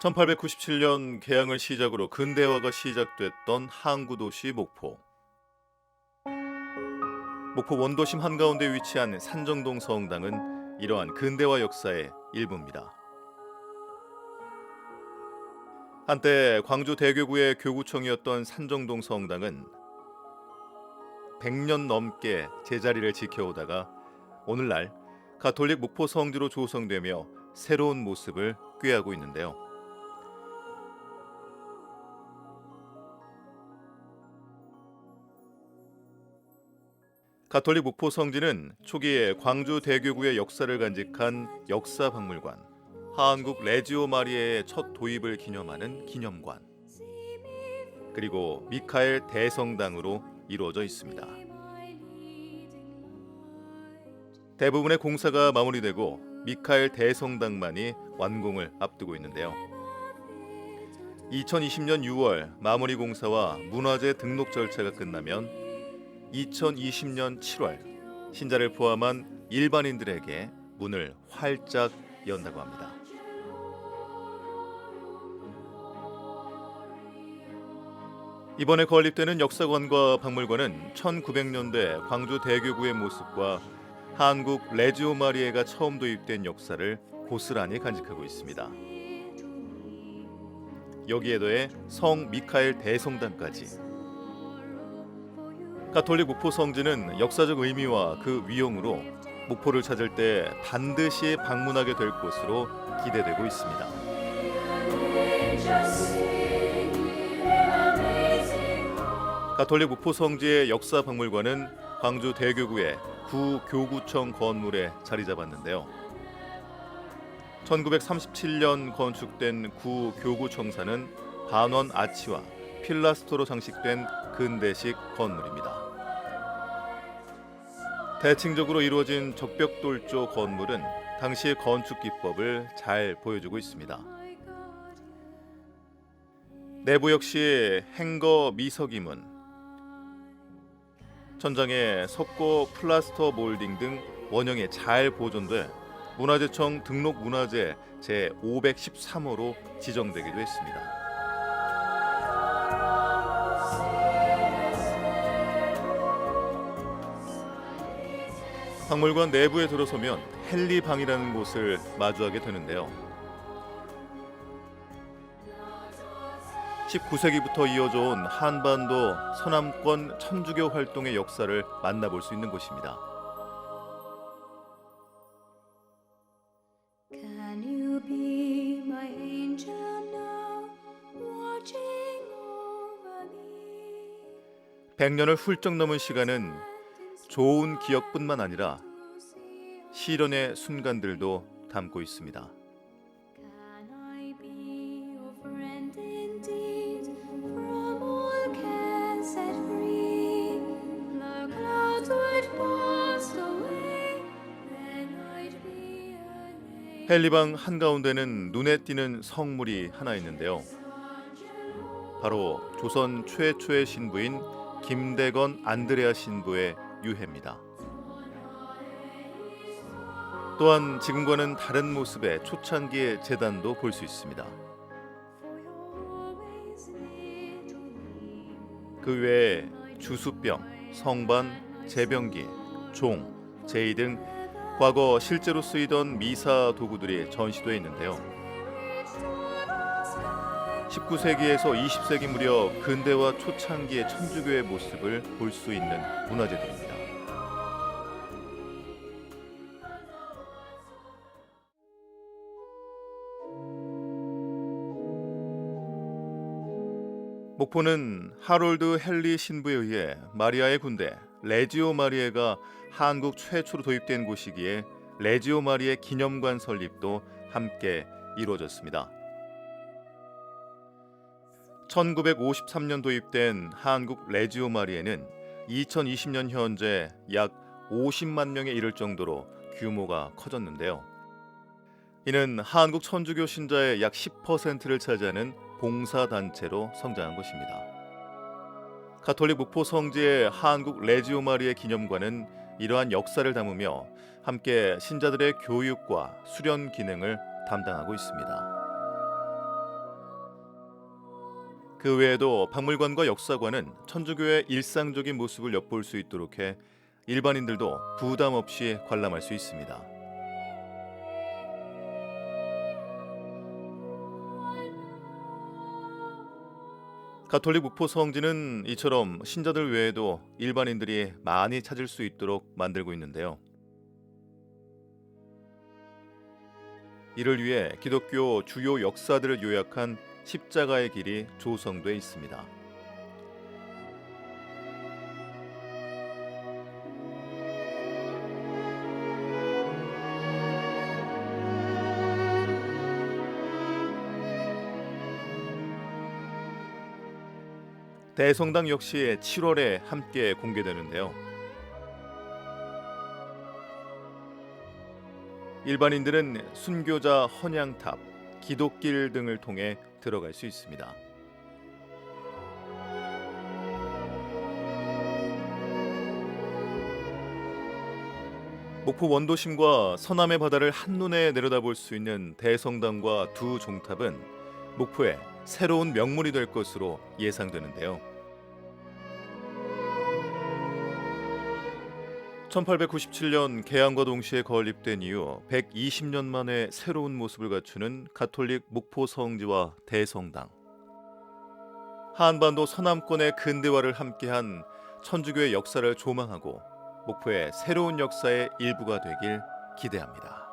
1897년 개항을 시작으로 근대화가 시작됐던 항구 도시 목포. 목포 원도심 한가운데 위치한 산정동 성당은 이러한 근대화 역사의 일부입니다. 한때 광주 대교구의 교구청이었던 산정동 성당은 100년 넘게 제자리를 지켜오다가 오늘날 가톨릭 목포 성지로 조성되며 새로운 모습을 꾀하고 있는데요. 가톨릭 목포 성지는 초기에 광주 대교구의 역사를 간직한 역사 박물관, 한국 레지오 마리아의 첫 도입을 기념하는 기념관, 그리고 미카엘 대성당으로 이루어져 있습니다. 대부분의 공사가 마무리되고 미카엘 대성당만이 완공을 앞두고 있는데요. 2020년 6월 마무리 공사와 문화재 등록 절차가 끝나면 2020년 7월 신자를 포함한 일반인들에게 문을 활짝 연다고 합니다. 이번에 건립되는 역사관과 박물관은 1900년대 광주 대교구의 모습과 한국 레지오 마리에가 처음 도입된 역사를 고스란히 간직하고 있습니다. 여기에 더해 성 미카엘 대성당까지 가톨릭 목포 성지는 역사적 의미와 그 위용으로 목포를 찾을 때 반드시 방문하게 될 곳으로 기대되고 있습니다. 가톨릭 목포 성지의 역사 박물관은 광주 대교구의 구 교구청 건물에 자리 잡았는데요. 1937년 건축된 구 교구청사는 반원 아치와 필라스토로 장식된 근대식 건물입니다. 대칭적으로 이루어진 적벽돌조 건물은 당시의 건축 기법을 잘 보여주고 있습니다. 내부 역시 행거 미석이문, 천장에 석고 플라스터 몰딩 등 원형이 잘 보존돼 문화재청 등록 문화재 제 513호로 지정되기도 했습니다. 박물관 내부에 들어서면 헨리방이라는 곳을 마주하게 되는데요. 19세기부터 이어져 온 한반도 서남권 천주교 활동의 역사를 만나볼 수 있는 곳입니다. Can you be my angel now, watching over me? 100년을 훌쩍 넘은 시간은 좋은 기억뿐만 아니라 시련의 순간들도 담고 있습니다. 헨리방 한가운데는 눈에 띄는 성물이 하나 있는데요. 바로 조선 최초의 신부인 김대건 안드레아 신부의 유해입니다. 또한 지금과는 다른 모습의 초창기의 재단도 볼 수 있습니다. 그 외에 주수병, 성반, 제병기, 종, 제이 등 과거 실제로 쓰이던 미사 도구들이 전시되어 있는데요. 19세기에서 20세기 무렵 근대와 초창기의 천주교의 모습을 볼 수 있는 문화재들입니다. 목포는 하롤드 헨리 신부에 의해 마리아의 군대 레지오 마리에가 한국 최초로 도입된 곳이기에 레지오 마리의 기념관 설립도 함께 이루어졌습니다. 1953년 도입된 한국 레지오 마리에는 2020년 현재 약 50만 명에 이를 정도로 규모가 커졌는데요. 이는 한국 천주교 신자의 약 10%를 차지하는 봉사 단체로 성장한 것입니다. 가톨릭 목포 성지의 한국 레지오 마리의 기념관은 이러한 역사를 담으며 함께 신자들의 교육과 수련 기능을 담당하고 있습니다. 그 외에도 박물관과 역사관은 천주교의 일상적인 모습을 엿볼 수 있도록 해 일반인들도 부담 없이 관람할 수 있습니다. 가톨릭 목포 성지는 이처럼 신자들 외에도 일반인들이 많이 찾을 수 있도록 만들고 있는데요. 이를 위해 기독교 주요 역사들을 요약한 십자가의 길이 조성돼 있습니다. 대성당 역시 7월에 함께 공개되는데요. 일반인들은 순교자 헌양탑, 기독길 등을 통해 들어갈 수 있습니다. 목포 원도심과 서남의 바다를 한눈에 내려다볼 수 있는 대성당과 두 종탑은 목포의 새로운 명물이 될 것으로 예상되는데요. 1897년 개항과 동시에 건립된 이후 120년 만에 새로운 모습을 갖추는 가톨릭 목포 성지와 대성당. 한반도 서남권의 근대화를 함께한 천주교의 역사를 조망하고 목포의 새로운 역사의 일부가 되길 기대합니다.